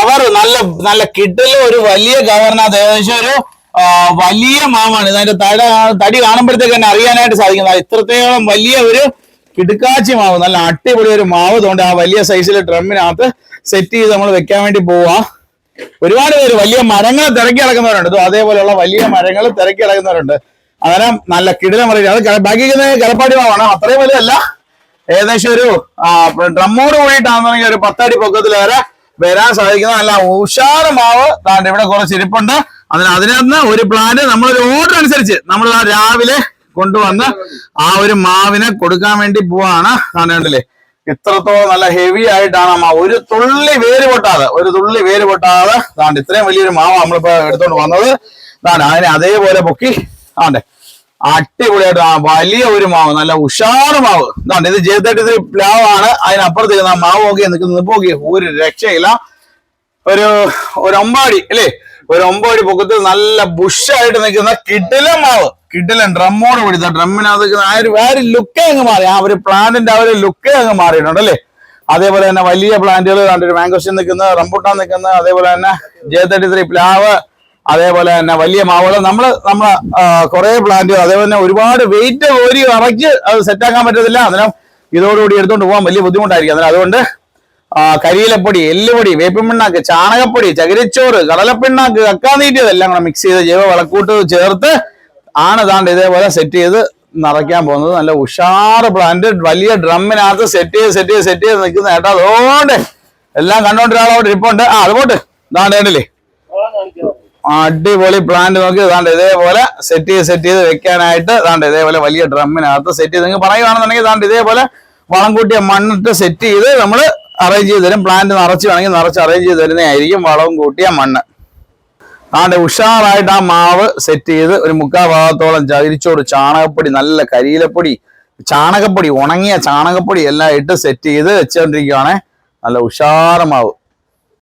Cover നല്ല നല്ല കിട്ടിൽ ഒരു വലിയ കവറിനകത്ത് ഏകദേശം ഒരു വലിയ മാവാണ്. ഇതിന്റെ തട തടി കാണുമ്പോഴത്തേക്ക് തന്നെ അറിയാനായിട്ട് സാധിക്കുന്നത് ഇത്രത്തോളം വലിയ ഒരു കിടുക്കാച്ചി മാവ് നല്ല അടിപൊളി ഒരു മാവ് തോണ്ട് ആ വലിയ സൈസിൽ ഡ്രമ്മിനകത്ത് സെറ്റ് ചെയ്ത് നമ്മൾ വെക്കാൻ വേണ്ടി പോവാ. ഒരുപാട് പേര് വലിയ മരങ്ങൾ തിരക്കി കിടക്കുന്നവരുണ്ട് അതേപോലെയുള്ള വലിയ മരങ്ങൾ തിരക്കി കിടക്കുന്നവരുണ്ട് അങ്ങനെ നല്ല കിടിലം പറയുന്നത് അത് ബാക്കി കിടപ്പാടി മാവാണ്. അത്രയും വലുതല്ല. ഏകദേശം ഒരു ഡ്രമ്മോട് കൂടിയിട്ടാണെന്നുണ്ടെങ്കിൽ ഒരു പത്തടി പൊക്കത്തിൽ വരെ വരാൻ സാധിക്കുന്ന നല്ല ഉഷാറ് മാവ്. താണ്ട് ഇവിടെ കുറച്ച് ഇരിപ്പുണ്ട്. അതിന് അതിനകത്ത് ഒരു പ്ലാന്റ് നമ്മളൊരു ഓർഡർ അനുസരിച്ച് നമ്മൾ ആ രാവിലെ കൊണ്ടുവന്ന് ആ ഒരു മാവിനെ കൊടുക്കാൻ വേണ്ടി പോവാണ്. കണ്ടില്ലേ? ഇത്രത്തോളം നല്ല ഹെവി ആയിട്ടാണ് മാവ്. ഒരു തുള്ളി വേര് പൊട്ടാതെ ഒരു തുള്ളി വേര് പൊട്ടാതെ താണ്ട് ഇത്രയും വലിയൊരു മാവ് നമ്മളിപ്പോ എടുത്തോണ്ട് വന്നത്. താണ്ട് അതിനെ അതേപോലെ പൊക്കി ആണ്ടെ അടിപൊളിയായിട്ട് ആ വലിയ ഒരു മാവ് നല്ല ഉഷാറ് മാവ്. എന്താണ് ഇത് ജെ പ്ലാവാണ്. അതിനപ്പുറത്ത് ആ മാവ് നോക്കി നിൽക്കുന്നത് നോക്കി ഒരു രക്ഷയില്ല. ഒരു ഒരു ഒമ്പാടി അല്ലേ? ഒരു ഒമ്പടി പൊക്കത്തിൽ നല്ല ബുഷായിട്ട് നിൽക്കുന്ന കിടിലൻ മാവ്. കിടിലൻ ഡ്രമ്മോട് പിടിച്ച ഡ്രമ്മിനകത്ത് ആ ഒരു വേറെ ലുക്കേ അങ്ങ് മാറി. ആ ഒരു പ്ലാന്റിന്റെ ആ ഒരു ലുക്കേ അങ്ങ് മാറിയിട്ടുണ്ട് അല്ലേ? അതേപോലെ തന്നെ വലിയ പ്ലാന്റുകൾ കണ്ടിട്ട് മാംഗോസ്റ്റൻ നിൽക്കുന്നത് റംബുട്ടാൻ നിൽക്കുന്നത് അതേപോലെ തന്നെ ജെ തേർട്ടി ത്രീ പ്ലാവ് അതേപോലെ തന്നെ വലിയ മാവുകൾ നമ്മൾ നമ്മളെ കുറെ പ്ലാന്റ് അതേപോലെ തന്നെ ഒരുപാട് വെയിറ്റ് ഒരു ഇറക്കി അത് സെറ്റാക്കാൻ പറ്റത്തില്ല. അന്നേരം ഇതോടുകൂടി എടുത്തുകൊണ്ട് പോകാൻ വലിയ ബുദ്ധിമുട്ടായിരിക്കും. അന്നേരം അതുകൊണ്ട് കരിയിലപ്പൊടി എല്ലുപൊടി വേപ്പിൻപിണ്ണാക്ക് ചാണകപ്പൊടി ചകിരിച്ചോറ് കടലപ്പിണ്ണാക്ക് കക്കാനീറ്റ് ഇതെല്ലാം കൂടെ മിക്സ് ചെയ്ത് ജൈവ വളക്കൂട്ട് ചേർത്ത് ആണ് താണ്ട് ഇതേപോലെ സെറ്റ് ചെയ്ത് നിറയ്ക്കാൻ പോകുന്നത്. നല്ല ഉഷാറ് പ്ലാന്റ് വലിയ ഡ്രമ്മിനകത്ത് സെറ്റ് ചെയ്ത് സെറ്റ് ചെയ്ത് സെറ്റ് ചെയ്ത് നിൽക്കുന്ന ഏട്ടാ. അതുകൊണ്ട് എല്ലാം കണ്ടോണ്ടിരാളോട് ഇരിപ്പുണ്ട്. ആ അതുപോട്ട്. ഇതാണ്ട് കണ്ടില്ലേ? അടിപൊളി പ്ലാന്റ് നോക്കി ഇതാണ്ട് ഇതേപോലെ സെറ്റ് ചെയ്ത് സെറ്റ് ചെയ്ത് വെക്കാനായിട്ട് ഇതാണ്ട് ഇതേപോലെ വലിയ ഡ്രമ്മിനകത്ത് സെറ്റ് ചെയ്ത്. നിങ്ങൾ പറയുകയാണെന്നുണ്ടെങ്കിൽ ഇതാണ്ട് ഇതേപോലെ വളം കൂട്ടിയ മണ്ണിട്ട് സെറ്റ് ചെയ്ത് നമ്മൾ അറേഞ്ച് ചെയ്ത് തരും. പ്ലാന്റ് നിറച്ച് വേണമെങ്കിൽ നിറച്ച് അറേഞ്ച് ചെയ്ത് തരുന്നതായിരിക്കും വളവും കൂട്ടിയ മണ്ണ്. ആണ്ട് ഉഷാറായിട്ട് ആ മാവ് സെറ്റ് ചെയ്ത് ഒരു മുക്കാൽ ഭാഗത്തോളം ചതിരിച്ചോട് ചാണകപ്പൊടി നല്ല കരിയിലപ്പൊടി ചാണകപ്പൊടി ഉണങ്ങിയ ചാണകപ്പൊടി എല്ലാം ഇട്ട് സെറ്റ് ചെയ്ത് വെച്ചുകൊണ്ടിരിക്കുകയാണ് നല്ല ഉഷാറ് മാവ്.